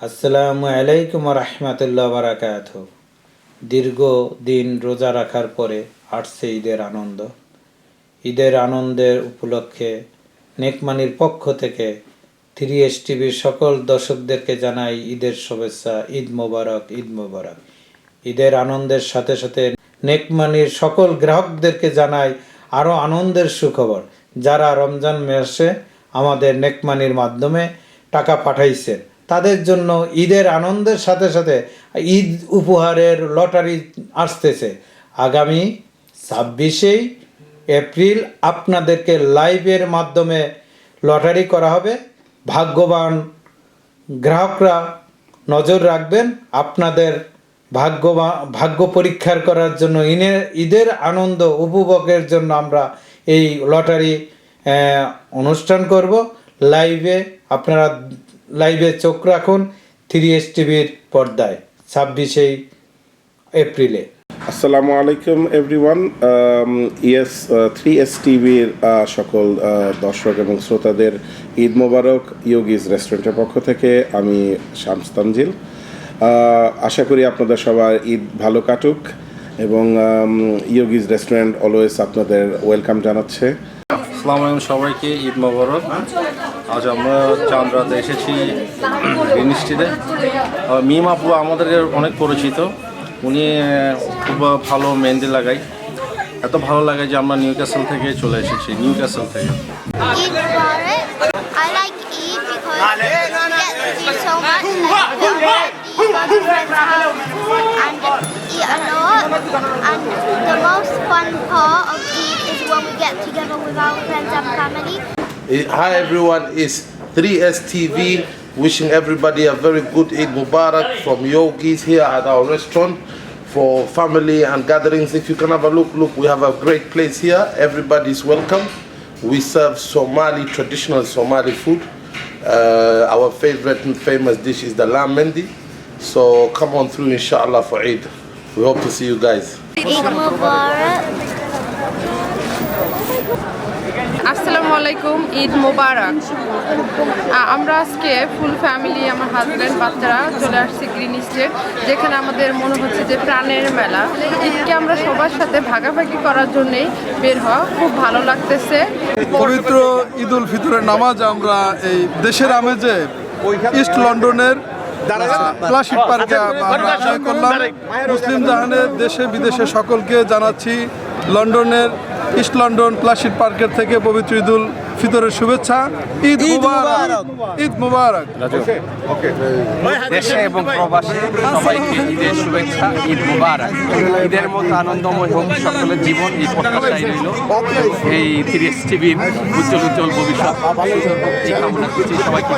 আসসালামু আলাইকুম রহমতুল্লাহ বারাকাত দীর্ঘ দিন রোজা রাখার পরে আসছে ঈদের আনন্দ। ঈদের আনন্দের উপলক্ষে নেকমানির পক্ষ থেকে থ্রি এস টিভির সকল দর্শকদেরকে জানাই ঈদের শুভেচ্ছা, ঈদ মোবারক ঈদ মোবারক। ঈদের আনন্দের সাথে সাথে নেকমানির সকল গ্রাহকদেরকে জানাই আরও আনন্দের সুখবর। যারা রমজান মাসে আমাদের নেকমানির মাধ্যমে টাকা পাঠাইছেন তাদের জন্য ঈদের আনন্দের সাথে সাথে ঈদ উপহারের লটারি আসতেছে। আগামী ছাব্বিশেই এপ্রিল আপনাদেরকে লাইভের মাধ্যমে লটারি করা হবে। ভাগ্যবান গ্রাহকরা নজর রাখবেন, আপনাদের ভাগ্যবান ভাগ্য পরীক্ষার করার জন্য ইনের ঈদের আনন্দ উপভোগের জন্য আমরা এই লটারি অনুষ্ঠান করব। লাইভে আপনারা লাইভে চোখ রাখুন থ্রি এস টিভির পর্দায় ছাব্বিশে এপ্রিলে। আসসালামু আলাইকুম এভরিওয়ান ইয়েস থ্রি এস টিভির সকল দর্শক এবং শ্রোতাদের ঈদ মোবারক ইয়োগিজ রেস্টুরেন্টের পক্ষ থেকে আমি শামস তানজিল। আহ, আশা করি আপনাদের সবার ঈদ ভালো কাটুক এবং ইয়োগিজ রেস্টুরেন্ট অলওয়েজ আপনাদের ওয়েলকাম জানাচ্ছে। আসসালামু আলাইকুম সবাইকে ঈদ মোবারক। আজ আমরা চান্দ্রাতে এসেছি গ্রিন মিম আপু আমাদের অনেক পরিচিত। উনি খুব ভালো মেহেন্দি লাগাই। এত ভালো লাগে যে আমরা নিউ ক্যাসেল থেকে চলে এসেছি নিউ ক্যাসেল থেকে house, and most fun part of Eid is when we get together with our friends and family. Eh, Hi everyone, it's 3S TV wishing everybody a very good Eid Mubarak from Yogis here at our restaurant for family and gatherings. If you can have a look, look, we have a great place here. Everybody's welcome. We serve Somali, traditional Somali food. Uh, our favorite and famous dish is the lamb mendi. So come on through inshallah for Eid. We hope to see you guys. Eid Mubarak. আসসালামু আলাইকুম ঈদ মোবারক আমরা আজকে full family আমার husband বাচ্চারা চলে আসছি green state যেখানে আমাদের মনে হচ্ছে যে প্রাণের মেলা ঈদকে আমরা সবার সাথে ভাগাভাগি করার জন্যেই বের হওয়া খুব ভালো লাগতেছে পবিত্র ঈদ উল ফিতরের নামাজ আমরা এই দেশের আমেজে ইস্ট লন্ডনের ক্লাসিক পার্কে করলাম মুসলিম জাহানের দেশে বিদেশে সকলকে জানাচ্ছি লন্ডনের ইস্ট লন্ডন প্লাসিড পার্কের থেকে পবিত্র ঈদ উল ফিতরের শুভেচ্ছা। ঈদ মুবারক। ঈদ মুবারক। দেশে এবং প্রবাসে সবাইকে ঈদের শুভেচ্ছা ঈদ মুবারক। ঈদের মতো আনন্দময় হোক সকলের জীবন এই প্রত্যাশাই রইল। এই টিভির উজ্জ্বল উজ্জ্বল ভবিষ্যৎ। কামনা করছি সবাইকে